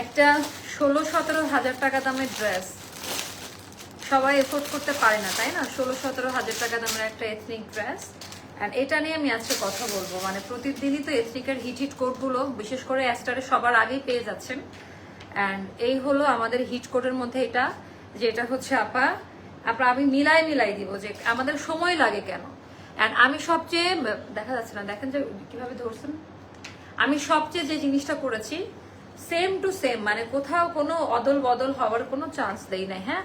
একটা ষোলো সতেরো হাজার টাকা দামের ড্রেস সবাই এফোর্ড করতে পারে না, তাই না? ষোলো সতেরো হাজার টাকা দামের একটা এথনিক ড্রেস অ্যান্ড এটা নিয়ে আমি আজকে কথা বলব। মানে প্রতিদিনই তো এথনিকের হিট হিট কোডগুলো বিশেষ করে অ্যাস্টারে সবার আগেই পেয়ে যাচ্ছেন। অ্যান্ড এই হলো আমাদের হিট কোডের মধ্যে এটা, যেটা হচ্ছে আপা আপা, আমি মিলাই মিলাই দিব যে আমাদের সময় লাগে কেন। অ্যান্ড আমি সবচেয়ে, দেখা যাচ্ছে না, দেখেন যে কীভাবে ধরছেন। আমি সবচেয়ে যে জিনিসটা করেছি সেম টু সেম মানে কোথাও কোনো অদল বদল হওয়ার কোনো চান্স দেই নাই হ্যাঁ?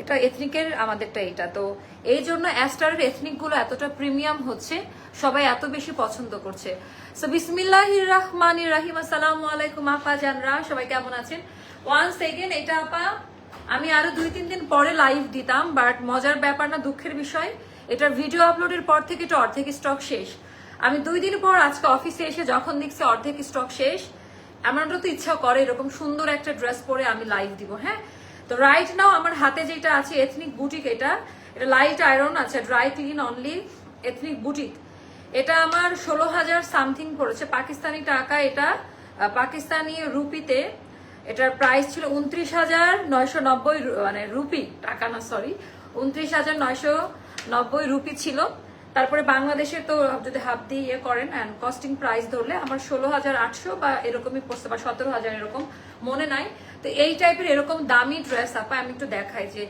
এটা এথনিকের আমাদেরটা এটা তো এই জন্য অ্যাস্টারের এথনিকগুলো এতটা প্রিমিয়াম হচ্ছে, সবাই এত বেশি পছন্দ করছে। সো বিসমিল্লাহ রহমান রাহিম, আসসালামু আলাইকুম আপা জানরা, সবাই কেমন আছেন? ওয়ান্স এগেন এটা আপা, আমি আরও দুই তিন দিন পরে লাইভ দিতাম বাট মজার ব্যাপার না, দুঃখের বিষয়, এটার ভিডিও আপলোডের পর থেকে এটা অর্ধেক স্টক শেষ। আমি দুই দিন পর আজকে অফিসে এসে যখন দেখছি অর্ধেক স্টক শেষ আমারও তো ইচ্ছা করে এরকম সুন্দর একটা ড্রেস পরে আমি লাইভ দিব হ্যাঁ? তো রাইট নাও আমার হাতে যেটা আছে এথনিক বুটিক এটা এটা লাইট আয়রন আছে dry clean only ethnic boutique এটা আমার ষোলো হাজার সামথিং পড়েছে, পাকিস্তানি টাকা এটা পাকিস্তানি রুপিতে। এটার প্রাইস ছিল উনত্রিশ হাজার নয়শো নব্বই মানে রুপি, টাকা না সরি উনত্রিশ হাজার নয়শো নব্বই রুপি ছিল। তারপরে বাংলাদেশে তো যদি হাফ দিয়ে ইয়ে করেন অ্যান্ড কস্টিং প্রাইস ধরলে আমার ষোলো হাজার আটশো বা এরকমই পড়ছে বা সতেরো হাজার এরকম মনে নাই। তো এই টাইপের এরকম দামি ড্রেস আপা, আমি একটু দেখাই যে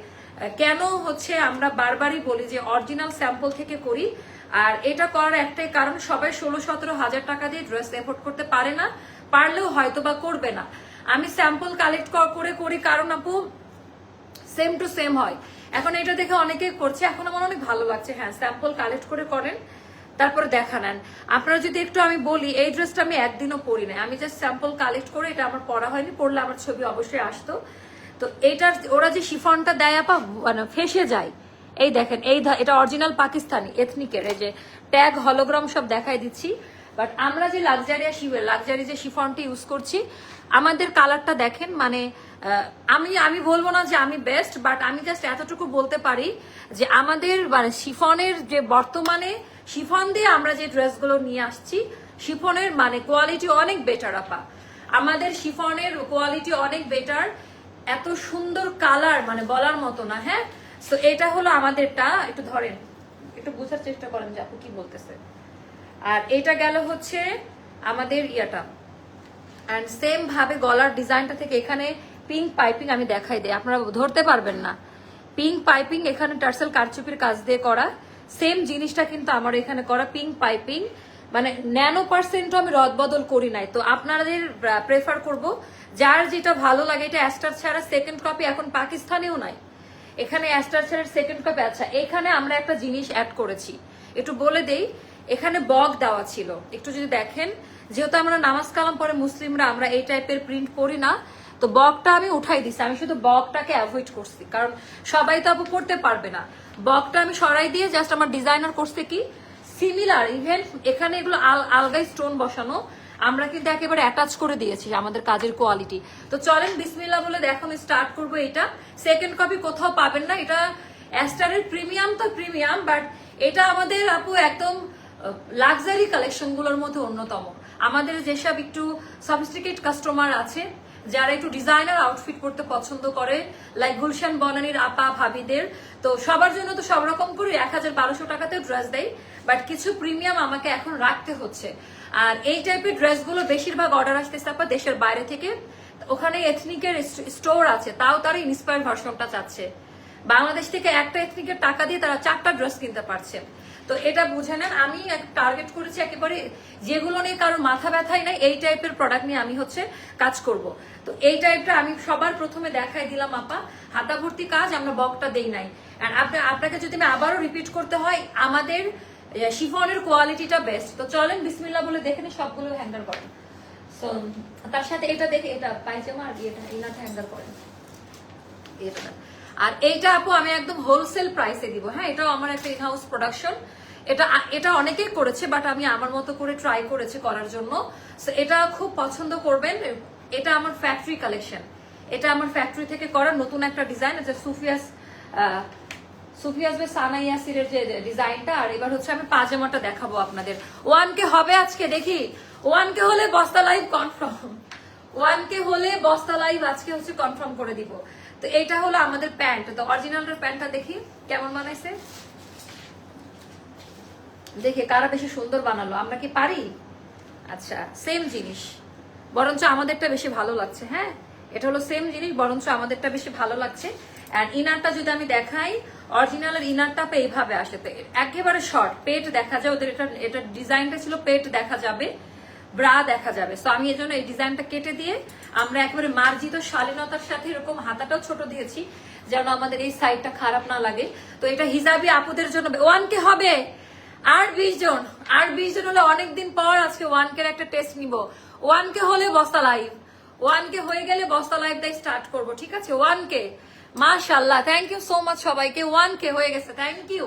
কেন হচ্ছে আমরা বারবারই বলি যে অরিজিনাল স্যাম্পল থেকে করি, আর এটা করার একটাই কারণ সবাই ষোলো সতেরো হাজার টাকা দিয়ে ড্রেস এফোর্ড করতে পারে না, পারলেও হয়তো বা করবে না। আমি স্যাম্পল কালেক্ট করে করি, কারণ আপু সেম টু সেম হয়। এখন এটা দেখে অনেকেই করছে, এখন আমার অনেক ভালো লাগছে। হ্যাঁ স্যাম্পল কালেক্ট করে করেন, তারপরে দেখা নেন। আপনারা যদি একটু আমি বলি, এই ড্রেসটা আমি একদিনও পরি নাই আমি জাস্ট স্যাম্পল কালেক্ট করে এটা আমার পড়া হয়নি পড়লে আমার ছবি অবশ্যই আসতো। তো এইটার ওরা যে শিফনটা দেয় আপা মানে ফেসে যায়। এই দেখেন, এই এটা অরিজিনাল পাকিস্তানি এথনিকের এই যে ট্যাগ হলোগ্রাম সব দেখাই দিচ্ছি। বাট আমরা যে লাক্সারিয়া লাক্সারি যে শিফনটি ইউজ করছি, আমাদের কালারটা দেখেন মানে আমি আমি বলব না যে আমি বেস্ট বাট আমি জাস্ট এতটুকু বলতে পারি যে আমাদের মানে শিফনের যে বর্তমানে, শিফন দিয়ে আমরা যে ড্রেসগুলো নিয়ে আসছি, শিফনের মানে কোয়ালিটি অনেক বেটার আপা। আমাদের শিফনের কোয়ালিটি অনেক বেটার এত সুন্দর কালার মানে বলার মতো না হ্যাঁ? তো এটা হলো আমাদেরটা, একটু ধরেন, একটু বোঝার চেষ্টা করেন যে আপু কি বলতেছে। আর এটা গেল হচ্ছে আমাদের ইয়াটা। অ্যান্ড সেম ভাবে গলার ডিজাইনটা থেকে এখানে পিঙ্ক পাইপিং আমি দেখাই দিই। আপনারা ধরতে পারবেন না। পিঙ্ক পাইপিং এখানে টার্সেল কারচুপির কাজ দিয়ে করা। সেম জিনিসটা কিন্তু আমার এখানে করা পিঙ্ক পাইপিং মানে ন্যানো পার্সেন্টও আমি রদবদল করি নাই। তো আপনাদের প্রেফার করব। যার যেটা ভালো লাগে, এটা অ্যাস্টার ছাড়া সেকেন্ড কপি এখন পাকিস্তানেও নাই। এখানে অ্যাস্টার ছাড়া সেকেন্ড কপি আচ্ছা এখানে আমরা একটা জিনিস অ্যাড করেছি। একটু বলে দেই এখানে বগ দেওয়া ছিল। একটু যদি দেখেন, যেহেতু আমরা নামাজ কালাম পরে মুসলিমরা, আমরা এই টাইপের প্রিন্ট পড়ি না, তো বকটা আমি উঠাই দিছি। আমি শুধু বকটাকে অ্যাভয়েড করছি, কারণ সবাই তো আপু পড়তে পারবে না। বকটা আমি সরাই দিয়ে জাস্ট আমার ডিজাইনার করছে কি? সিমিলার ইভেন এখানে এগুলো আল- আলগাই স্টোন বসানো, আমরা কিন্তু একেবারে অ্যাটাচ করে দিয়েছি আমাদের কাজের কোয়ালিটি তো চলেন বিসমিল্লা বলে এখন স্টার্ট করব এটা। সেকেন্ড কপি কোথাও পাবেন না। এটা অ্যাস্টারের প্রিমিয়াম তো প্রিমিয়াম বাট এটা আমাদের আপু একদম লাক্সারি কালেকশনগুলোর মধ্যে অন্যতম। আমাদের যেসব একটু সফিস্টিকেট কাস্টমার আছে, যারা একটু ডিজাইনার আউটফিট করতে পছন্দ করে লাইক গুলশান বনানির আপা, ভাবিদের, তো সবার জন্য তো সব রকম করে এক হাজার বারোশো টাকাতেও ড্রেস দেয় বাট কিছু প্রিমিয়াম আমাকে এখন রাখতে হচ্ছে। আর এই টাইপের ড্রেসগুলো বেশিরভাগ অর্ডার আসতেছে আপা দেশের বাইরে থেকে। ওখানে এথনিকের স্টোর আছে, তাও তারা ইন্সপায়ার ভার্সনটা চাচ্ছে। বাংলাদেশ থেকে একটা এথনিকের টাকা দিয়ে তারা চারটা ড্রেস কিনতে পারছে। তো এটা বুঝে নেন। আমি টার্গেট করেছি একেবারে যেগুলো নিয়ে কারোর মাথা ব্যথাই নাই এই টাইপের প্রোডাক্ট নিয়ে আমি হচ্ছে কাজ করব। তো এই টাইপটা আমি সবার প্রথমে দেখাই দিলাম আপা। হাতা ভর্তি কাজ আমরা বকটা দেই নাই। আর আপনি আপনাকে যদি আমি আবারও রিপিট করতে হয় আমাদের শিফনের কোয়ালিটিটা বেস্ট তো চলেন বিসমিল্লা বলে দেখে সবগুলো হ্যাঙ্গার করেন So, তার সাথে এটা দেখে এটা পায়জামা আর এটা ইনাটা হ্যাঙ্গার করেন এটা। আর এইটা আপু আমি একদম হোলসেল প্রাইসে দিব। হ্যাঁ এটাও আমার একটা ইন হাউস প্রোডাকশন এটা এটা অনেকেই করেছে বাট আমি আমার মতো করে ট্রাই করেছি করার জন্য। সো এটা খুব পছন্দ করবেন। এটা আমার ফ্যাক্টরি কালেকশন এটা আমার ফ্যাক্টরি থেকে করা নতুন একটা ডিজাইন এটা সুফিয়াস সুফিয়াস বে সানা ইয়াসিরের যে ডিজাইনটা আর এবার হচ্ছে আমি পাজামাটা দেখাবো আপনাদের। ওয়ান কে হবে আজকে, দেখি। ওয়ান কে হলে বস্তা লাইভ কনফার্ম ওয়ান কে হলে বস্তা লাইভ আজকে হচ্ছে কনফার্ম করে দিব। তো এটা হলো আমাদের প্যান্ট। তো অরিজিনালের প্যান্টটা দেখি, কেমন বানাইছে? দেখে, কারা বেশি সুন্দর বানালো, আমরা কি পারি? আচ্ছা সেম জিনিস। বরঞ্চ আমাদেরটা বেশি ভালো লাগছে হ্যাঁ? এটা হলো সেম জিনিস, বরঞ্চ আমাদেরটা বেশি ভালো লাগছে। আর ইনারটা যদি আমি দেখাই অরিজিনালের ইনারটা এইভাবে আসে। তো একেবারে শর্ট পেট দেখা যায়, ওদের এটা এটা ডিজাইনটা ছিল পেট দেখা যাবে ব্রা দেখা যাবে। সো আমি এই জন্য এই ডিজাইনটা কেটে দিয়ে আমরা একেবারে মার্জিত শালীনতার সাথে এরকম হাতাটাও ছোট দিয়েছি, যেন আমাদের এই সাইডটা খারাপ না লাগে। তো এটা হিজাবি আপুদের জন্য ওয়ান কে হবে। আর বিশ জন, আর বিশ জন হলে অনেকদিন পর আজকে ওয়ান কে একটা টেস্ট নিব। ওয়ান কে হলে বস্তা লাইভ ওয়ান কে হয়ে গেলে বস্তা লাইভ দিয়ে স্টার্ট করব, ঠিক আছে? ওয়ান কে মাশাল্লাহ থ্যাংক ইউ সো মাচ সবাইকে। ওয়ান কে হয়ে গেছে থ্যাংক ইউ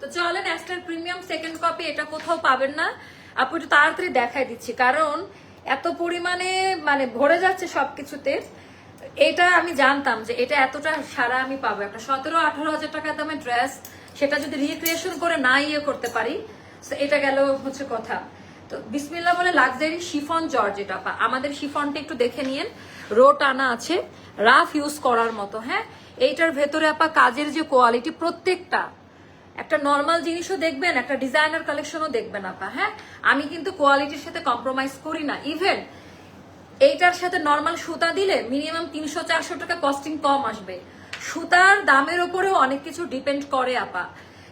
তো চলেন অ্যাস্টার প্রিমিয়াম সেকেন্ড কপি এটা কোথাও পাবেন না। আপু, একটু তাড়াতাড়ি দেখাই দিচ্ছি, কারণ এত পরিমাণে মানে ভরে যাচ্ছে সবকিছুতে, এটা আমি জানতাম যে এটা এতটা সারা আমি পাবো। একটা সতেরো, আঠারো হাজার টাকা দামের ড্রেস সেটা যদি রিক্রিয়েশন করে না ইয়ে করতে পারি এটা গেল হচ্ছে কথা। তো বিসমিল্লা বলে লাক্সারি শিফন জর্জ এটা আমাদের শিফনটা একটু দেখে নিয়েন। রো টানা আছে। রাফ ইউজ করার মতো হ্যাঁ? এইটার ভেতরে আপা কাজের যে কোয়ালিটি প্রত্যেকটা একটা নর্মাল জিনিসও দেখবেন, একটা ডিজাইনার কালেকশনও দেখবেন আপা হ্যাঁ? আমি কিন্তু কোয়ালিটির সাথে কম্প্রোমাইজ করি না। ইভেন এইটার সাথে নর্মাল সুতা দিলে মিনিমাম তিনশো চারশো টাকা কস্টিং কম আসবে। সুতার দামের উপরেও অনেক কিছু ডিপেন্ড করে আপা।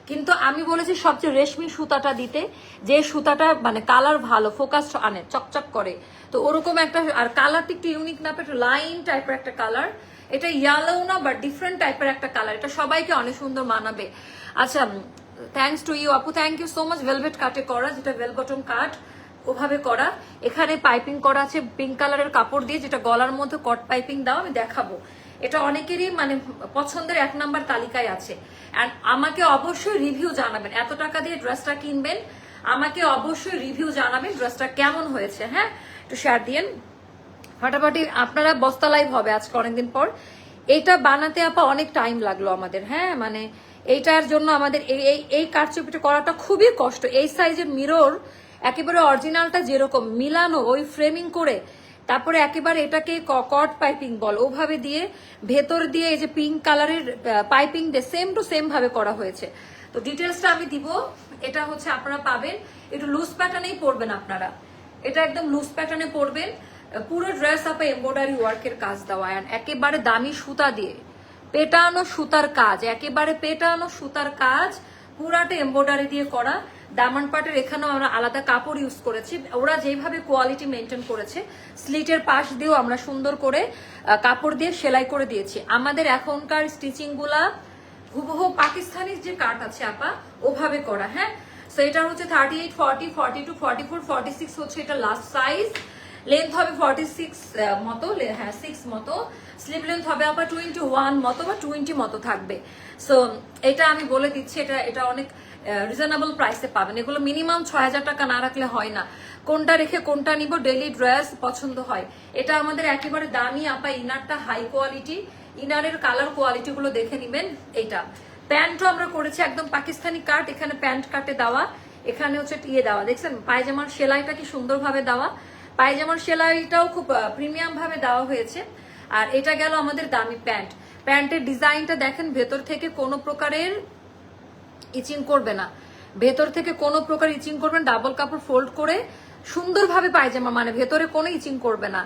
কিন্তু আমি বলেছি সবচেয়ে রেশমি সুতাটা দিতে, যে সুতাটা মানে কালার ভালো ফোকাস আনে, চকচক করে। তো ওরকম একটা, আর কালারটা একটু ইউনিক না একটু লাইন টাইপের একটা কালার এটা ইয়ালো না বাট ডিফারেন্ট টাইপের একটা কালার এটা সবাইকে অনেক সুন্দর মানাবে। আচ্ছা থ্যাংকস টু ইউ আপু thank you so much velvet কাটে করা, যেটা ভেল বটম কাট ওভাবে করা। এখানে পাইপিং করা আছে পিঙ্ক কালারের কাপড় দিয়ে, যেটা গলার মধ্যে কট পাইপিং দাও, আমি দেখাবো। এটা অনেকেরই মানে পছন্দের এক নাম্বার তালিকায় আছে। অ্যান্ড আমাকে অবশ্যই রিভিউ জানাবেন। এত টাকা দিয়ে ড্রেসটা কিনবেন, আমাকে অবশ্যই রিভিউ জানাবেন ড্রেসটা কেমন হয়েছে হ্যাঁ? একটু শেয়ার দিয়েন ফাটাফাটি আপনারা বস্তা লাইভ হবে আজকে অনেকদিন পর। এইটা বানাতে আপা অনেক টাইম লাগল আমাদের হ্যাঁ? মানে এইটার জন্য আমাদের এই এই কারচুপিটা করাটা খুবই কষ্ট। এই সাইজের মিরর একেবারে অরিজিনালটা যেরকম, মিলানো, ওই ফ্রেমিং করে, তারপরে একেবারে এটাকে কট পাইপিং বল, ওভাবে দিয়ে ভেতর দিয়ে এই যে পিঙ্ক কালারের পাইপিং দিয়ে সেম টু সেম ভাবে করা হয়েছে। তো ডিটেলসটা আমি দিব, এটা হচ্ছে আপনারা পাবেন। একটু লুজ প্যাটার্নেই পড়বেন আপনারা। এটা একদম লুজ প্যাটার্নে পড়বেন পুরো ড্রেস আপে এমব্রয়ডারি ওয়ার্কের কাজ দেওয়া and একেবারে দামি সুতা দিয়ে পেটানো সুতার কাজ, একেবারে পেটানো সুতার কাজ পুরাটা এমব্রয়ডারি দিয়ে করা। দামান পাটের এখানেও আমরা আলাদা কাপড় ইউজ করেছি। ওরা যেভাবে কোয়ালিটি মেনটেন করেছে স্লিটের পাশ দিয়েও আমরা সুন্দর করে কাপড় দিয়ে সেলাই করে দিয়েছি। আমাদের এখনকার স্টিচিংগুলা হুবহু পাকিস্তানি যে কাট আছে আপা, ওভাবে করা হ্যাঁ? সো এটা হচ্ছে thirty eight forty forty two forty four forty six হচ্ছে এটা লাস্ট সাইজ লেন্থ হবে ফর্টি সিক্স মতো লে- হ্যাঁ সিক্স মতো। স্লিপ লেন্থ হবে আবার টোয়েন্টি ওয়ান মতো বা টোয়েন্টি মতো থাকবে। সো এটা আমি বলে দিচ্ছি, এটা এটা অনেক রিজনেবল প্রাইসে পাবেন। এগুলো মিনিমাম ছয় হাজার টাকা না রাখলে হয় না। কোনটা রেখে কোনটা নিব ডেলি ড্রেস পছন্দ হয়। এটা আমাদের একেবারে দামি আপা ইনারটা হাই কোয়ালিটি ইনারের কালার কোয়ালিটি গুলো দেখে নিবেন এইটা প্যান্টও আমরা করেছি একদম পাকিস্তানি কাট এখানে প্যান্ট কাটে দেওয়া। এখানে হচ্ছে ইয়ে দেওয়া। দেখছেন, পায়জামার সেলাইটা কি সুন্দরভাবে দেওয়া। পায়জামার সেলাইটাও খুব প্রিমিয়াম ভাবে দেওয়া হয়েছে। আর এটা গেল আমাদের দামি প্যান্ট। প্যান্টের ডিজাইনটা দেখেন, ভেতর থেকে কোনো প্রকারের ইচিং করবে না। ভেতর থেকে কোনো প্রকার ইচিং করবেন, ডাবল কাপড় ফোল্ড করে সুন্দরভাবে পায়জামা মানে ভেতরে কোনো ইচিং করবে না।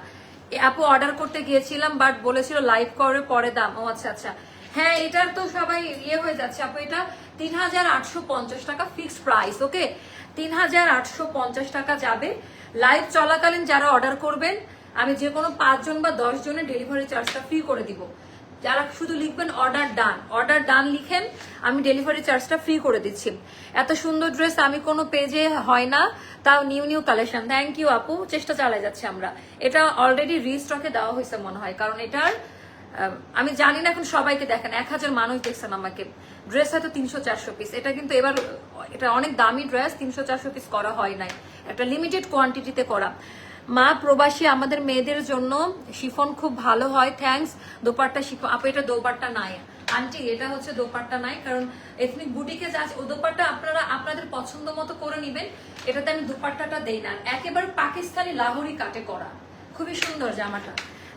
আপু অর্ডার করতে গিয়েছিলাম, বাট বলেছিল লাইভ করে, পরে দাম। ও আচ্ছা আচ্ছা। হ্যাঁ এটার তো সবাই ইয়ে হয়ে যাচ্ছে। আপু, এটা তিন হাজার আটশো পঞ্চাশ টাকা ফিক্সড প্রাইস ওকে তিন হাজার আটশো পঞ্চাশ টাকা যাবে। লাইভ চলাকালীন যারা অর্ডার করবেন, আমি যে কোনো পাঁচজন বা দশ জনের ডেলিভারি চার্জটা ফ্রি করে দিব। যারা শুধু লিখবেন অর্ডার ডান অর্ডার ডান লিখেন, আমি ডেলিভারি চার্জটা ফ্রি করে দিচ্ছি। এত সুন্দর ড্রেস আমি কোনো পেজে হয় না, তাও new new collection thank you আপু, চেষ্টা চালাই যাচ্ছে আমরা। এটা অলরেডি রিস্টকে দেওয়া হয়েছে মনে হয়, কারণ এটার আমি জানি না এখন সবাইকে দেখেন, এক হাজার মানুষ দেখছেন আমাকে। ড্রেস হয়তো তিনশো চারশো পিস এটা কিন্তু এবার, এটা অনেক দামি ড্রেস তিনশো চারশো পিস করা হয় নাই। একটা লিমিটেড কোয়ান্টিটিতে করা। মা প্রবাসী, আমাদের মেয়েদের জন্য শিফন খুব ভালো হয় থ্যাঙ্কস দোপাট্টা শিফন আপু, এটা দোপাট্টা নাই। আন্টি এটা হচ্ছে দোপাট্টা নাই, কারণ এথনিক বুটিকে যা ও দোপাট্টা আপনারা, আপনাদের পছন্দ মতো করে নিবেন। এটাতে আমি দোপাট্টাটা দেই না। একেবারে পাকিস্তানি লাহোরি কাটে করা। খুবই সুন্দর জামাটা।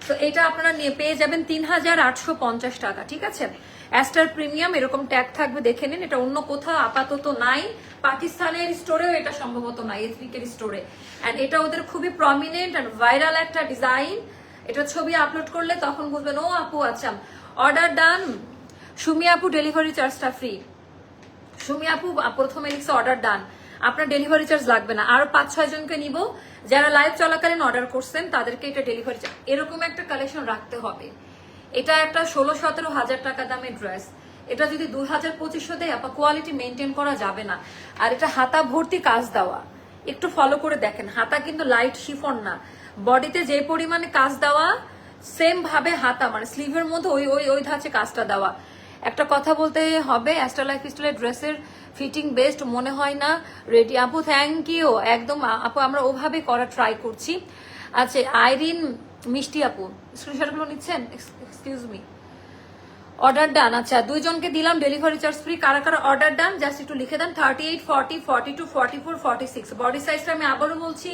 তো এটা আপনারা পেয়ে যাবেন তিন হাজার আটশো পঞ্চাশ টাকা, ঠিক আছে? অ্যাস্টার প্রিমিয়াম এরকম ট্যাগ থাকবে, দেখে নিন। এটা অন্য কোথাও আপাতত নাই। পাকিস্তানের স্টোরেও এটা সম্ভবত নাই এথনিকের স্টোরে অ্যান্ড এটা ওদের খুবই প্রমিনেন্ট অ্যান্ড ভাইরাল একটা ডিজাইন এটা ছবি আপলোড করলে তখন বুঝবেন, ও আপু আচ্ছা অর্ডার ডান সুমি আপু ডেলিভারি চার্জটা ফ্রি সুমি আপু প্রথমে লিখছে অর্ডার ডান আপনার ডেলিভারি চার্জ লাগবে না। আরও পাঁচ, ছয় জনকে নিব, যারা লাইভ চলাকালীন অর্ডার করছেন, তাদেরকে এটা ডেলিভারি চার্জ এরকম একটা কালেকশন রাখতে হবে। এটা একটা ষোলো, সতেরো হাজার টাকা দামের ড্রেস এটা যদি দুই হাজার পঁচিশশো দেয়, আপা কোয়ালিটি মেনটেন করা যাবে না। আর এটা হাতা ভর্তি কাজ দেওয়া। একটু ফলো করে দেখেন, হাতা কিন্তু লাইট শিফন না। বডিতে যে পরিমাণে কাজ দেওয়া সেম ভাবে হাতা মানে স্লিভের মধ্যে ওই ওই ওই ধাঁচে কাজটা দেওয়া। একটা কথা বলতে হবে অ্যাস্ট্রালাইফ স্টাইলের ড্রেসের ফিটিং বেস্ট মনে হয় না। রেডি আপু থ্যাংক ইউ একদম, আপু, আমরা ওভাবে করা ট্রাই করছি। আচ্ছা আইরিন মিষ্টি আপু স্ক্রিনশটগুলো নিচ্ছেন? এক্সকিউজ মি অর্ডার ডান আচ্ছা দুইজনকে দিলাম ডেলিভারি চার্জ ফ্রি কারা কারা অর্ডার ডান জাস্ট একটু লিখে দেন। Thirty eight forty forty two forty four forty six body সাইজটা আমি আবারও বলছি,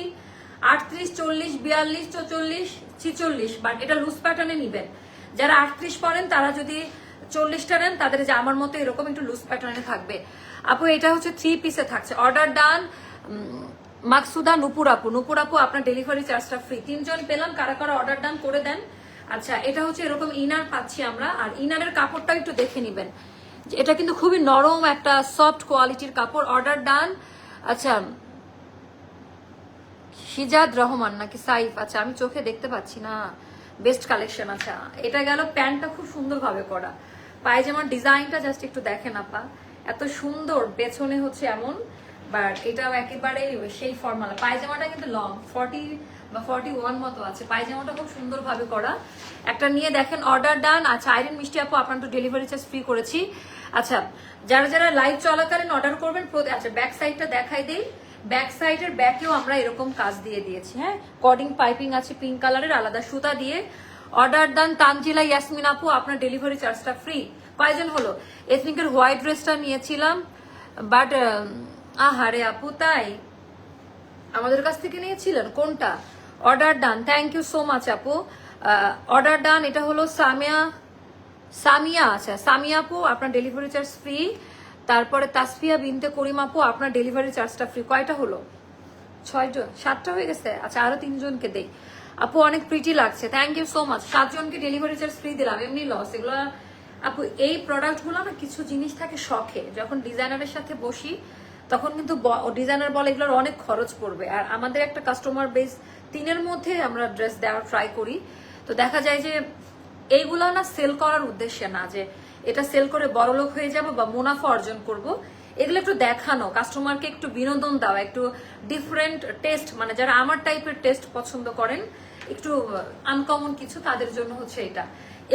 আটত্রিশ, চল্লিশ, বিয়াল্লিশ, চৌচল্লিশ, ছিচল্লিশ। বাট এটা লুজ প্যাটার্নে নিবেন। যারা আটত্রিশ পরেন তারা যদি চল্লিশটা নেন তাদের যে আমার মতো এরকম একটু লুজ প্যাটার্নে থাকবে। আপু, এটা হচ্ছে থ্রি পিসে থাকছে। অর্ডার ডান মাকসুদা, নুপুর আপু। নুপুর আপু, আপনার ডেলিভারি চার্জটা ফ্রি তিনজন পেলাম, কারা কারা অর্ডার ডান করে দেন? আচ্ছা এটা হচ্ছে এরকম ইনার পাচ্ছি আমরা। আর ইনারের কাপড়টা একটু দেখে নিবেন। এটা কিন্তু খুবই নরম একটা সফট কোয়ালিটির কাপড়। অর্ডার ডান আচ্ছা হিজাদ রহমান নাকি সাইফ? আচ্ছা আমি চোখে দেখতে পাচ্ছি না। বেস্ট কালেকশন আচ্ছা। এটা গেল প্যান্টটা খুব সুন্দরভাবে করা। পায়জামার ডিজাইনটা জাস্ট একটু দেখেন আপা, এত সুন্দর, পেছনে হচ্ছে এমন বাট এটাও একেবারে সেই ফর্মাল পায়জামাটা কিন্তু লং ফর্টি বা ফর্টি ওয়ান মতো আছে। পায়জামাটা খুব সুন্দরভাবে করা। একটা নিয়ে দেখেন অর্ডার ডান আচ্ছা আইরন, মিষ্টি আপু, আপনার তো ডেলিভারি চার্জ ফ্রি করেছি। আচ্ছা যারা যারা লাইভ চলাকালীন অর্ডার করবেন আচ্ছা ব্যাক সাইডটা দেখাই দেই। ব্যাক সাইডের ব্যাকেও আমরা এরকম কাজ দিয়ে দিয়েছি হ্যাঁ? কর্ডিং পাইপিং আছে পিঙ্ক কালারের আলাদা সুতা দিয়ে। অর্ডার ডান তানজিলা ইয়াসমিন আপু আপনার ডেলিভারি চার্জটা ফ্রি কয়জন হলো? এথনিকের হোয়াইট ড্রেসটা নিয়েছিলাম বাট আহারে আপু, তাই। আমাদের কাছ থেকে নিয়েছিলেন? কোনটা? Order done thank you so much আপু। অর্ডার ডান এটা হলো সামিয়া সামিয়া আচ্ছা সামিয়া আপু, আপনার ডেলিভারি চার্জ ফ্রি তারপরে তাসফিয়া বিনতে করিম আপু, আপনার ডেলিভারি চার্জটা ফ্রি কয়টা হলো? ছয়জন, সাতটা হয়ে গেছে? আচ্ছা আরও তিনজনকে দেই। আপু, অনেক প্রিটি লাগছে। থ্যাংক ইউ সো মাচ সাতজনকে ডেলিভারি চার্জ ফ্রি দিলাম, এমনি লস এগুলো, আপু, এই প্রোডাক্টগুলো না কিছু জিনিস থাকে শখে। যখন ডিজাইনারের সাথে বসি, তখন কিন্তু ডিজাইনার বলে এগুলোর অনেক খরচ পড়বে। আর আমাদের একটা কাস্টমার বেস তিনের মধ্যে আমরা ড্রেস দেওয়ার ট্রাই করি। তো দেখা যায় যে, এইগুলো না সেল করার উদ্দেশ্যে না, যে এটা সেল করে বড়লোক হয়ে যাব বা মুনাফা অর্জন করব। এগুলো একটু দেখানো কাস্টমারকে একটু বিনোদন দেওয়া, একটু ডিফারেন্ট টেস্ট মানে যারা আমার টাইপের টেস্ট পছন্দ করেন একটু আনকমন কিছু তাদের জন্য হচ্ছে এটা।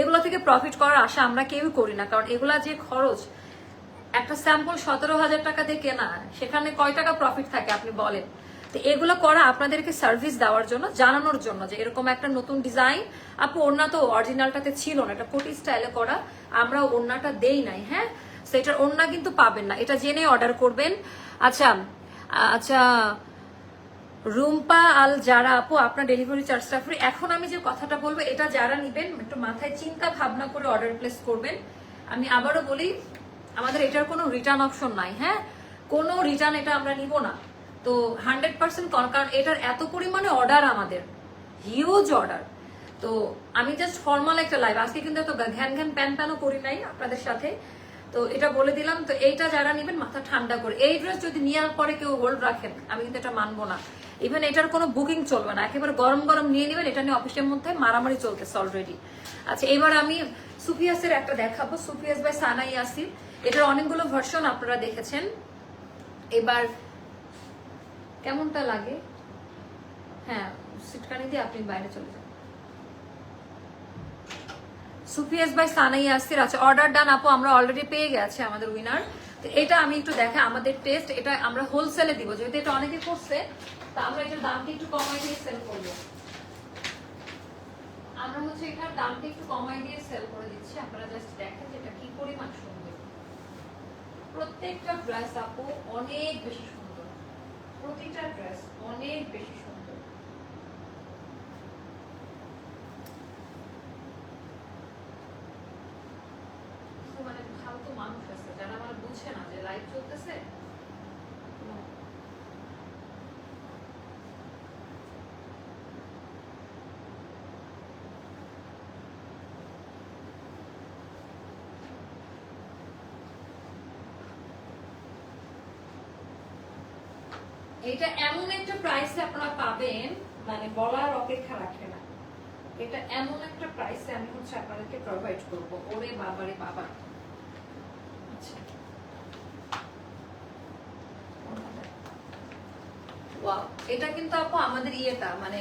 এগুলো থেকে প্রফিট করার আশা আমরা কেউই করি না, কারণ এগুলা যে খরচ, একটা স্যাম্পল সতেরো হাজার টাকা দিয়ে কেনা, সেখানে কয় টাকা প্রফিট থাকে আপনি বলেন? তো এগুলো করা আপনাদেরকে সার্ভিস দেওয়ার জন্য, জানানোর জন্য যে এরকম একটা নতুন ডিজাইন আপু, ওড়না তো অরিজিনালটাতে ছিল না এটা কোটি স্টাইলে করা, আমরা ওড়নাটা দেই নাই হ্যাঁ? সেটার ওড়না কিন্তু পাবেন না, এটা জেনে অর্ডার করবেন। আচ্ছা আচ্ছা রুম্পা, আল যারা আপু, আপনার ডেলিভারি চার্জটা ফ্রি এখন আমি যে কথাটা বলব, এটা যারা নিবেন, একটু মাথায় চিন্তা ভাবনা করে অর্ডার প্লেস করবেন। আমি আবারও বলি, আমাদের এটার কোনো রিটার্ন অপশন নাই হ্যাঁ? কোনো রিটার্ন এটা আমরা নিব না। তো হান্ড্রেড পার্সেন্ট কারণ এটার এত পরিমাণে অর্ডার আমাদের। হিউজ অর্ডার তো আমি জাস্ট ফর্মাল একটা লাইভ আজকে কিন্তু এত ঘ্যান ঘ্যান, প্যান প্যানও করি নাই আপনাদের সাথে। তো এটা বলে দিলাম, তো এইটা যারা নেবেন, মাথা ঠান্ডা করে। এই ড্রেস যদি নেওয়ার পরে কেউ হোল্ড রাখেন, আমি কিন্তু এটা মানবো না। ইভেন এটার কোনো বুকিং চলবে না। একেবারে গরম গরম নিয়ে নেবেন, এটা নিয়ে অফিসের মধ্যে মারামারি চলতেছে অলরেডি আচ্ছা এবার আমি সুফিয়াসের একটা দেখাবো। সুফিয়াস বাই সানাই আসিফ এটার অনেকগুলো ভার্সন আপনারা দেখেছেন। এবার কেমনটা লাগে? হ্যাঁ সিটকানি দিয়ে আপনি বাইরে চলে যান। সুপিএস বাই সানাই আসির আছে। অর্ডার ডান আপু, আমরা অলরেডি পেয়ে গেছে আমাদের উইনার তো এটা আমি একটু দেখে আমাদের টেস্ট এটা আমরা হোলসেলে দিব। যেহেতু এটা অনেকে করছে, তা আমরা এটার দামটা একটু কমাই দিয়ে সেল করব। আমরা হচ্ছে এটার দামটা একটু কমাই দিয়ে সেল করে দিচ্ছি। আপনারা জাস্ট দেখেন যে এটা কি পরিমাণ সুন্দর। প্রত্যেকটা ড্রেস আপু, অনেক বেশি সুন্দর। প্রতিটা ড্রেস অনেক বেশি সুন্দর। এটা এমন একটা প্রাইসে আপনারা পাবেন মানে বলার অপেক্ষা রাখে না। এটা এমন একটা প্রাইসে আমি হচ্ছে আপনাদেরকে প্রোভাইড করব। ওরে বাবারে বাবা। আচ্ছা। এটা কিন্তু আপু আমাদের ইয়েটা মানে।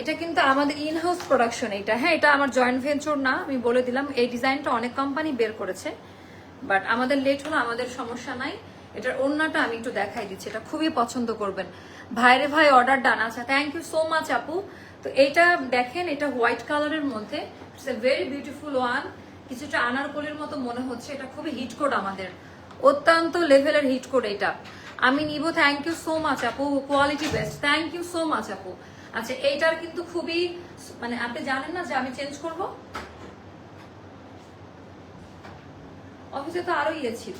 এটা কিন্তু আমাদের ইন হাউস প্রোডাকশন এটা। হ্যাঁ এটা আমার জয়েন্ট ভেঞ্চার না, আমি বলে দিলাম, এই ডিজাইনটা অনেক কোম্পানি বের করেছে। বাট আমাদের লেট হলো, আমাদের সমস্যা নাই। এটার অন্যটা আমি একটু দেখাই দিচ্ছি, এটা খুবই পছন্দ করবেন। ভাইরে ভাই অর্ডার ডান আচ্ছা থ্যাংক ইউ সো মাচ আপু। তো এইটা দেখেন, এটা হোয়াইট কালারের মধ্যে। It's a very beautiful one কিছুটা আনারকলির মতো মনে হচ্ছে, এটা খুবই হিট কোড আমাদের। অত্যন্ত লেভেলের হিট কোড এটা। আমি নিব থ্যাংক ইউ সো মাচ আপু। Quality best thank you so much আপু। আচ্ছা এইটার কিন্তু খুবই মানে আপনি জানেন না যে আমি চেঞ্জ করব? অফিসে তো আরও ইয়ে ছিল।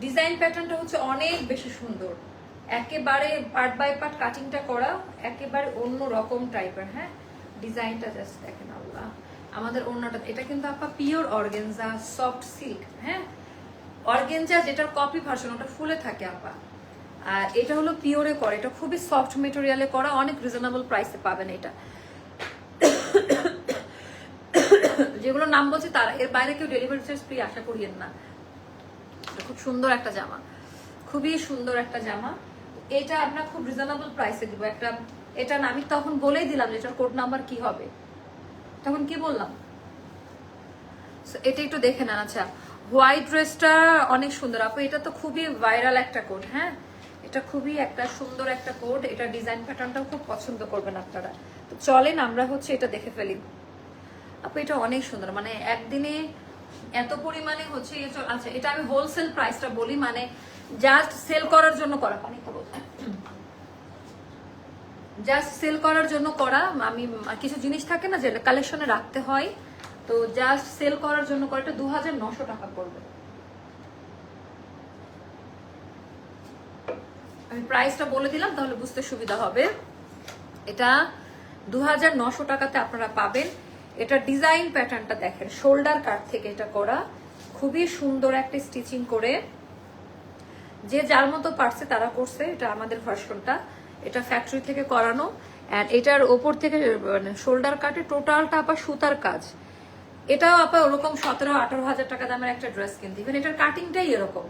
ডিজাইন প্যাটার্নটা হচ্ছে অনেক বেশি সুন্দর। একেবারে পার্ট বাই পার্ট কাটিংটা করা, একেবারে অন্য রকম টাইপের হ্যাঁ? ডিজাইনটা জাস্ট দেখেন আল্লাহ। আমাদের অন্যটা এটা কিন্তু আপা পিওর অর্গেনজা সফট সিল্ক হ্যাঁ? অর্গেনজা যেটার কপি ভার্সন ওটা ফুলে থাকে আপা। আর এটা হলো পিওরে করা, এটা খুবই সফট মেটেরিয়ালে করা, অনেক রিজনেবল প্রাইসে পাবেন এটা। যেগুলো নাম বলছি তার এর বাইরে কেউ ডেলিভারি চার্জ ফ্রি আশা করিয়েন না। খুব সুন্দর একটা জামা। খুবই সুন্দর একটা জামা। এটা আমরা খুব রিজনেবল প্রাইসে দিব। একটা, এটা আমি তখন বলেই দিলাম যে এটার কোড নাম্বার কি হবে। তখন কি বললাম? এটা একটু দেখে নেন আচ্ছা। হোয়াইট ড্রেসটা অনেক সুন্দর। আপু, এটা তো খুবই ভাইরাল একটা কোড হ্যাঁ? এটা খুবই একটা সুন্দর একটা কোড এটা ডিজাইন প্যাটার্নটাও খুব পছন্দ করবেন আপনারা। তো চলেন, আমরা হচ্ছে এটা দেখে ফেলি। আপু, এটা অনেক সুন্দর। মানে একদিনে এত পরিমাণে হচ্ছে ইয়ে আচ্ছা এটা আমি হোলসেল প্রাইসটা বলি মানে জাস্ট সেল করার জন্য করা পানি জাস্ট সেল করার জন্য করা, আমি কিছু জিনিস থাকে না যে কালেকশনে রাখতে হয়, তো জাস্ট সেল করার জন্য করা এটা দু হাজার নশো টাকা পড়বে। আমি প্রাইসটা বলে দিলাম, তাহলে বুঝতে সুবিধা হবে। এটা দু হাজার নশো টাকাতে আপনারা পাবেন। এটা ডিজাইন প্যাটার্নটা দেখেন শোল্ডার কাট থেকে এটা করা। খুবই সুন্দর একটা স্টিচিং করে। যে যার মতো পারছে তারা করছে, এটা আমাদের ভার্সনটা এটা ফ্যাক্টরি থেকে করানো। অ্যান্ড এটার ওপর থেকে মানে শোল্ডার কাটে টোটালটা আবার সুতার কাজ। এটাও আপা ওরকম সতেরো, আঠারো হাজার টাকা দামের একটা ড্রেস কিনতে। ইভেন এটার কাটিংটাই এরকম।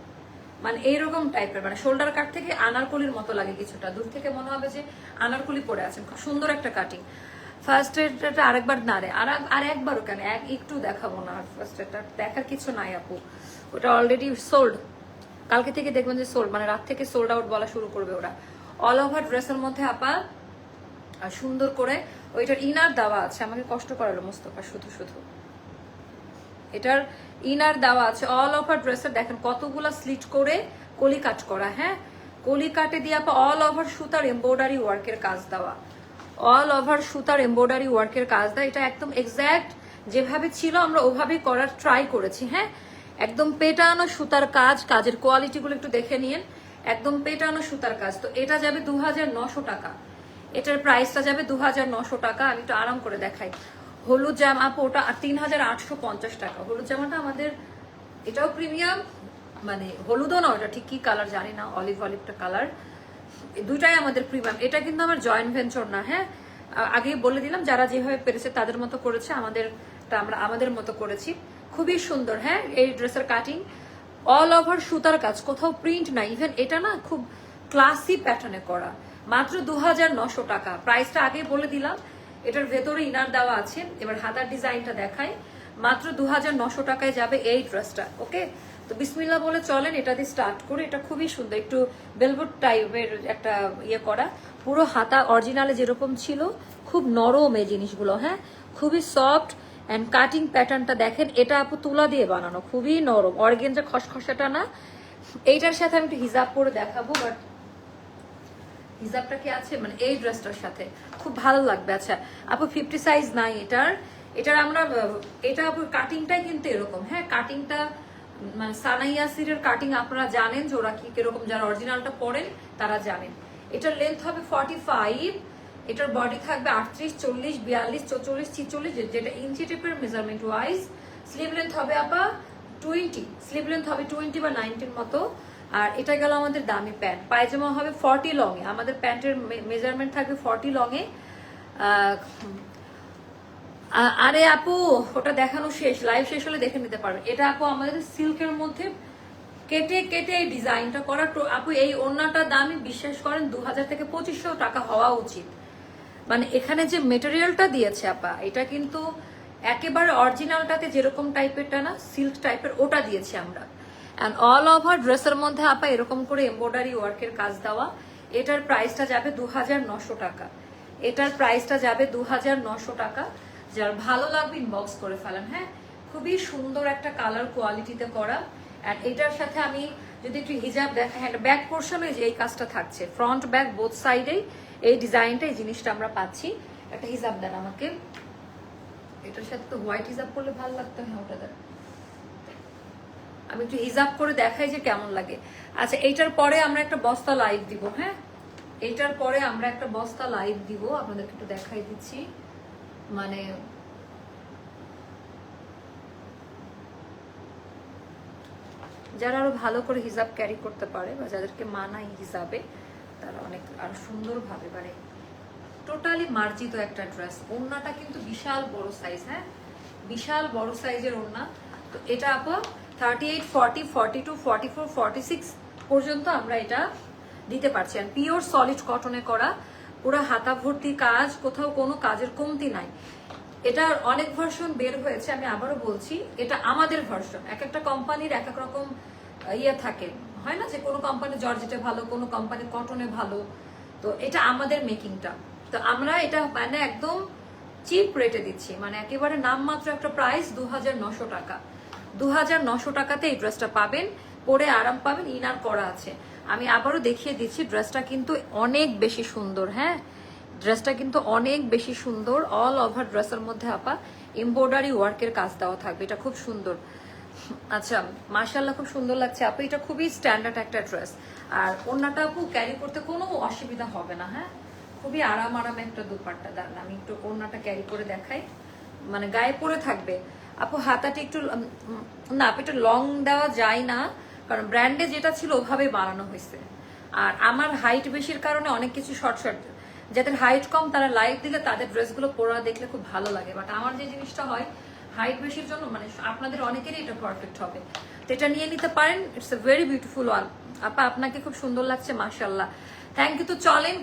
মানে এইরকম টাইপের মানে শোল্ডার কাট থেকে আনারকলির মতো লাগে কিছুটা। দূর থেকে মনে হবে যে আনারকলি পরে আছেন। খুব সুন্দর একটা কাটিং ফার্স্ট এটা আরেকবার না রে, আর আর একবারও কেন? এক একটু দেখাবো না ফার্স্ট এটা দেখার কিছু নাই আপু। ওটা অলরেডি সোল্ড কালকে থেকে দেখবেন যে সোল্ড মানে রাত থেকে সোল্ড আউট বলা শুরু করবে ওরা। অল ওভার ড্রেসের মধ্যে আপা আর সুন্দর করে ওইটার ইনার দেওয়া আছে। আমাকে কষ্ট করালো মোস্তফা, শুধু শুধু। এটার ইনার দেওয়া আছে। অল ওভার ড্রেসের দেখেন কতগুলা স্লিট করে কলি কাট করা হ্যাঁ? কলি কাটে দিয়ে আপা অল ওভার সুতার এমব্রয়ডারি ওয়ার্কের কাজ দেওয়া। অল ওভার সুতার এমব্রয়ডারি ওয়ার্কের কাজ দেয় এটা একদম এক্স্যাক্ট যেভাবে ছিল আমরা ওভাবেই করার ট্রাই করেছি হ্যাঁ? একদম পেটানো সুতার কাজ, কাজের কোয়ালিটিগুলো একটু দেখে নিন একদম পেটানো সুতার কাজ, তো এটা যাবে দু নশো টাকা। এটার প্রাইসটা যাবে দু হাজার নশো টাকা, আমি একটু আরাম করে দেখাই। হলুদ জামা ওটা তিন হাজার আটশো পঞ্চাশ টাকা। হলুদ জামাটা আমাদের, এটাও প্রিমিয়াম মানে হলুদও না, ওটা ঠিক কি কালার জানি না অলিভ অলিভটা কালার দুইটাই আমাদের প্রিমিয়াম এটা কিন্তু আমার জয়েন্ট ভেঞ্চার না হ্যাঁ? আগেই বলে দিলাম, যারা যেভাবে পেরেছে তাদের মতো করেছে আমাদের আমরা আমাদের মতো করেছি। খুবই সুন্দর হ্যাঁ? এই ড্রেসের কাটিং অল ওভার সুতার কাজ, কোথাও প্রিন্ট নাই। ইভেন এটা না খুব ক্লাসি প্যাটার্নে করা। মাত্র দু হাজার টাকা। প্রাইসটা আগে বলে দিলাম, এটার ভেতরে ইনার দেওয়া আছে। এবার হাতার ডিজাইনটা দেখায় মাত্র দু টাকায় যাবে এই ড্রেসটা ওকে তো বিসমিল্লা বলে চলেন, এটা দিয়ে স্টার্ট করে, এটা খুবই সুন্দর, একটু বেলভুট টাইপের একটা ইয়ে করা। পুরো হাতা অরিজিনালে যেরকম ছিল, খুব নরম এই জিনিসগুলো হ্যাঁ? খুবই সফট অ্যান্ড কাটিং প্যাটার্নটা দেখেন, এটা আপু তুলা দিয়ে বানানো, খুবই নরম। অর্গেনজা খসখসাটা না, এইটার সাথে আমি একটু হিজাব পরে দেখাবো বাট হিজাবটা কি আছে? মানে এই ড্রেসটার সাথে। খুব ভালো লাগবে আচ্ছা। আপু ফিফটি সাইজ নাই এটার। এটার আমরা এটা আপু কাটিংটাই কিন্তু এরকম হ্যাঁ? কাটিংটা মানে সানাইয়াসিরের কাটিং আপনারা জানেন যে ওরা কি কীরকম যারা অরিজিনালটা পড়েন, তারা জানেন। এটার লেন্থ হবে ফর্টি ফাইভ এটার বডি থাকবে আটত্রিশ, চল্লিশ, বিয়াল্লিশ, চৌচল্লিশ, ছিচল্লিশ যেটা ইঞ্চি টেপের মেজারমেন্ট ওয়াইজ স্লিভ লেন্থ হবে আপা টোয়েন্টি স্লিভ লেন্থ হবে টোয়েন্টি বা নাইনটির মতো। আর এটা গেল আমাদের দামি প্যান্ট পায়জামা হবে ফর্টি লংয়ে আমাদের প্যান্টের মেজারমেন্ট থাকবে ফর্টি লংয়ে আরে আপু, ওটা দেখানো শেষ লাইভ শেষ হলে দেখে নিতে পারবে এটা আপু আমাদের সিল্কের মধ্যে কেটে কেটে এই ডিজাইনটা করা আপু, এই ওড়নাটা দামই বিশ্বাস করেন দু হাজার থেকে পঁচিশশো টাকা হওয়া উচিত। মানে এখানে যে মেটেরিয়ালটা দিয়েছে আপা, এটা কিন্তু একেবারে অরিজিনালটাতে যেরকম টাইপেরটা না সিল্ক টাইপের ওটা দিয়েছি আমরা। অ্যান্ড অল ওভার ড্রেসের মধ্যে আপা এরকম করে এমব্রয়ডারি ওয়ার্কের কাজ দেওয়া, এটার প্রাইসটা যাবে দু টাকা। এটার প্রাইসটা যাবে দু টাকা। যার ভালো লাগবে ইনবক্স করে ফেলেন হ্যাঁ? খুবই সুন্দর একটা কালার কোয়ালিটিতে করা। অ্যান্ড এটার সাথে আমি যদি একটু হিজাব হ্যাঁ ব্যাক পোর্শনে যে এই কাজটা থাকছে ফ্রন্ট ব্যাক বোথ সাইডেই এই ডিজাইনটা এই জিনিসটা আমরা পাচ্ছি। একটা হিজাব দেন আমাকে। এটার সাথে তো হোয়াইট হিজাব করলে ভালো লাগতো হ্যাঁ ওটা দেন। আমি একটু হিজাব করে দেখাই যে কেমন লাগে। আচ্ছা এইটার পরে আমরা একটা বস্তা লাইভ দিব হ্যাঁ? এইটার পরে আমরা একটা বস্তা লাইভ দিব, আপনাদেরকে একটু দেখাই দিচ্ছি। মানে যারা আরও ভালো করে হিজাব ক্যারি করতে পারে বা যাদেরকে মানায় হিসাবে, তারা অনেক আরও সুন্দরভাবে মানে টোটালি মার্জিত একটা ড্রেস ওড়নাটা কিন্তু বিশাল বড় সাইজ হ্যাঁ? বিশাল বড় সাইজের ওড়না। তো এটা আপা thirty eight forty forty two forty four forty six পর্যন্ত আমরা এটা দিতে পারছি। পিওর সলিড কটনে করা পুরো হাতা ভর্তি কাজ, কোথাও কোনো কাজের কমতি নাই। এটার অনেক ভার্সন বের হয়েছে, আমি আবারও বলছি, এটা আমাদের ভার্সন এক একটা কোম্পানির এক এক রকম ইয়ে থাকে। হয় না যে কোনো কোম্পানি জর্জেটে ভালো, কোনো কোম্পানি কটনে ভালো। তো এটা আমাদের মেকিংটা তো আমরা এটা মানে একদম চিপ রেটে দিচ্ছি। মানে একেবারে নামমাত্র একটা প্রাইস দু টাকা। দু টাকাতে এই ড্রেসটা পাবেন। পরে আরাম পাবেন, ইনার করা আছে। আমি আবারও দেখিয়ে দিচ্ছি, ড্রেসটা কিন্তু অনেক বেশি সুন্দর হ্যাঁ? ড্রেসটা কিন্তু অনেক বেশি সুন্দর অল ওভার ড্রেসের মধ্যে আপা এমব্রয়ডারি ওয়ার্কের কাজ দেওয়া থাকবে, এটা খুব সুন্দর। আচ্ছা মার্শাল্লাহ খুব সুন্দর লাগছে, আপু, এটা খুবই স্ট্যান্ডার্ড একটা ড্রেস। আর ওনাটা আপু ক্যারি করতে কোনো অসুবিধা হবে না হ্যাঁ? খুবই আরাম আরাম একটা দুপাট্টা, দাঁড়ান, আমি একটু ওড়নাটা ক্যারি করে দেখাই। মানে গায়ে পরে থাকবে। আপু, হাতাটি একটু না, আপু একটু লং দেওয়া যায় না। কারণ ব্র্যান্ডে যেটা ছিল ওভাবে বানানো হয়েছে। আর আমার হাইট বেশির কারণে অনেক কিছু শর্ট শর্ট যাদের হাইট কম তারা লাইভ দিলে তাদের ড্রেসগুলো পরা দেখলে খুব ভালো লাগে। বাট আমার যে জিনিসটা হয় হাইট বেশির জন্য মানে আপনাদের অনেকেরই এটা পারফেক্ট হবে। তো এটা নিয়ে নিতে পারেন it's a very beautiful one আপা, আপনাকে খুব সুন্দর লাগছে মাশাল্লাহ থ্যাংক ইউ তো চলেন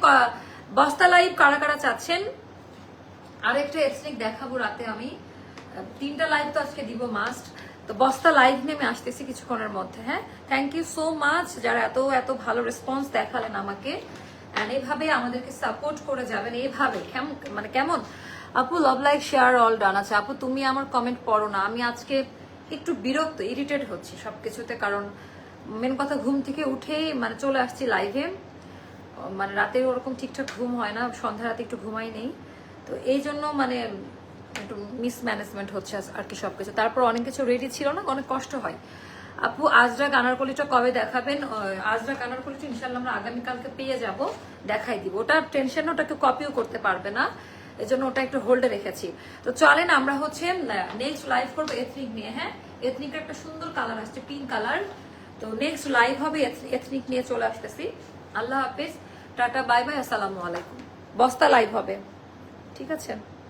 বস্তা লাইভ কারা কারা চাচ্ছেন? আরেকটা এথনিক দেখাবো রাতে আমি। তিনটা লাইভ তো আজকে দিব মাস্ট তো বস্তা লাইভ নিয়ে আমি আসতেছি কিছুক্ষণের মধ্যে হ্যাঁ? থ্যাংক ইউ সো মাচ যারা এত এত ভালো রেসপন্স দেখালেন আমাকে। অ্যান্ড এইভাবে আমাদেরকে সাপোর্ট করে যাবেন এইভাবে কেমন মানে কেমন? আপু love like share all done আছে। আপু, তুমি আমার কমেন্ট পড়ো না। আমি আজকে একটু বিরক্ত ইরিটেড হচ্ছি সবকিছুতে কারণ মেন কথা ঘুম থেকে উঠেই মানে চলে আসছি লাইভে মানে রাতে ওরকম ঠিকঠাক ঘুম হয় না, সন্ধ্যা রাতে একটু ঘুমাই নেই। তো এই জন্য মানে একটু মিসম্যানেজমেন্ট হচ্ছে আর কি সবকিছু। তারপর অনেক কিছু রেডি ছিল না, অনেক কষ্ট হয়। আপু আজরা গানারকলিটা কবে দেখাবেন? আজরা গানারকলিটা ইনশাল্লাহ আমরা আগামীকালকে পেয়ে যাব, দেখাই দিব। ওটা টেনশন ওটাকে কপিও করতে পারবে না। এজন্য ওটা একটু হোল্ডে রেখেছি। তো চলেন আমরা হচ্ছে নেক্সট লাইভ করব এথনিক নিয়ে হ্যাঁ? এথনিকের একটা সুন্দর কালার আসছে পিঙ্ক কালার তো নেক্সট লাইভ হবে এথনিক নিয়ে চলে আসতেছি। আল্লাহ হাফিজ। টাটা বাই বাই আসসালামু আলাইকুম। বস্তা লাইভ হবে। ঠিক আছে?